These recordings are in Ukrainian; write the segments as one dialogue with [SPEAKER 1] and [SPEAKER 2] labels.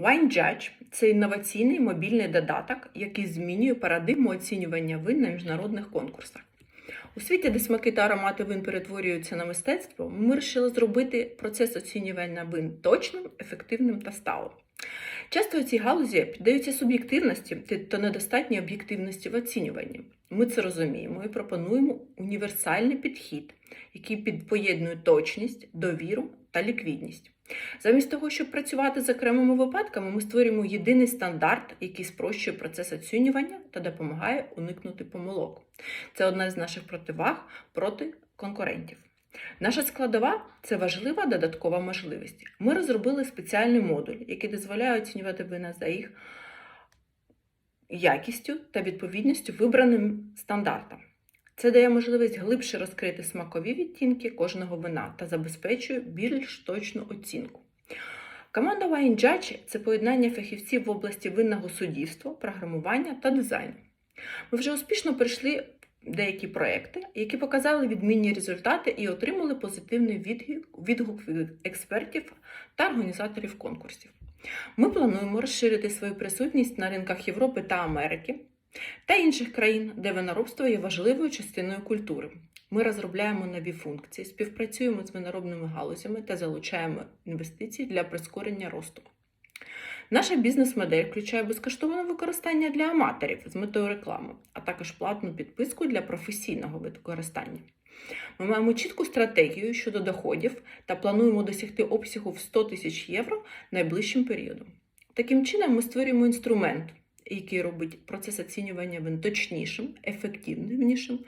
[SPEAKER 1] Wine Judge – це інноваційний мобільний додаток, який змінює парадигму оцінювання вин на міжнародних конкурсах. У світі, де смаки та аромати вин перетворюються на мистецтво, ми вирішили зробити процес оцінювання вин точним, ефективним та сталим. Часто у цій галузі піддаються суб'єктивності та недостатній об'єктивності в оцінюванні. Ми це розуміємо і пропонуємо універсальний підхід, який поєднує точність, довіру та ліквідність. Замість того, щоб працювати з окремими випадками, ми створюємо єдиний стандарт, який спрощує процес оцінювання та допомагає уникнути помилок. Це одна з наших противаг проти конкурентів. Наша складова це важлива додаткова можливість. Ми розробили спеціальний модуль, який дозволяє оцінювати вина за їх якістю та відповідністю вибраним стандартам. Це дає можливість глибше розкрити смакові відтінки кожного вина та забезпечує більш точну оцінку. Команда Wine Judge – це поєднання фахівців в області винного суддівства, програмування та дизайну. Ми вже успішно пройшли деякі проекти, які показали відмінні результати і отримали позитивний відгук, від експертів та організаторів конкурсів. Ми плануємо розширити свою присутність на ринках Європи та Америки та інших країн, де виноробство є важливою частиною культури. Ми розробляємо нові функції, співпрацюємо з виноробними галузями та залучаємо інвестиції для прискорення росту. Наша бізнес-модель включає безкоштовне використання для аматорів з метою реклами, а також платну підписку для професійного використання. Ми маємо чітку стратегію щодо доходів та плануємо досягти обсягу в 100 тисяч євро найближчим періодом. Таким чином, ми створюємо інструмент, який робить процес оцінювання вин точнішим, ефективнішим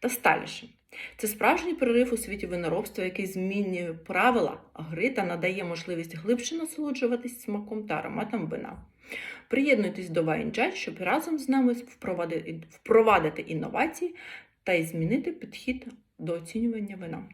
[SPEAKER 1] та сталішим. Це справжній прорив у світі виноробства, який змінює правила гри та надає можливість глибше насолоджуватись смаком та ароматом вина. Приєднуйтесь до Judge, щоб разом з нами впровадити інновації та й змінити підхід до оцінювання вина.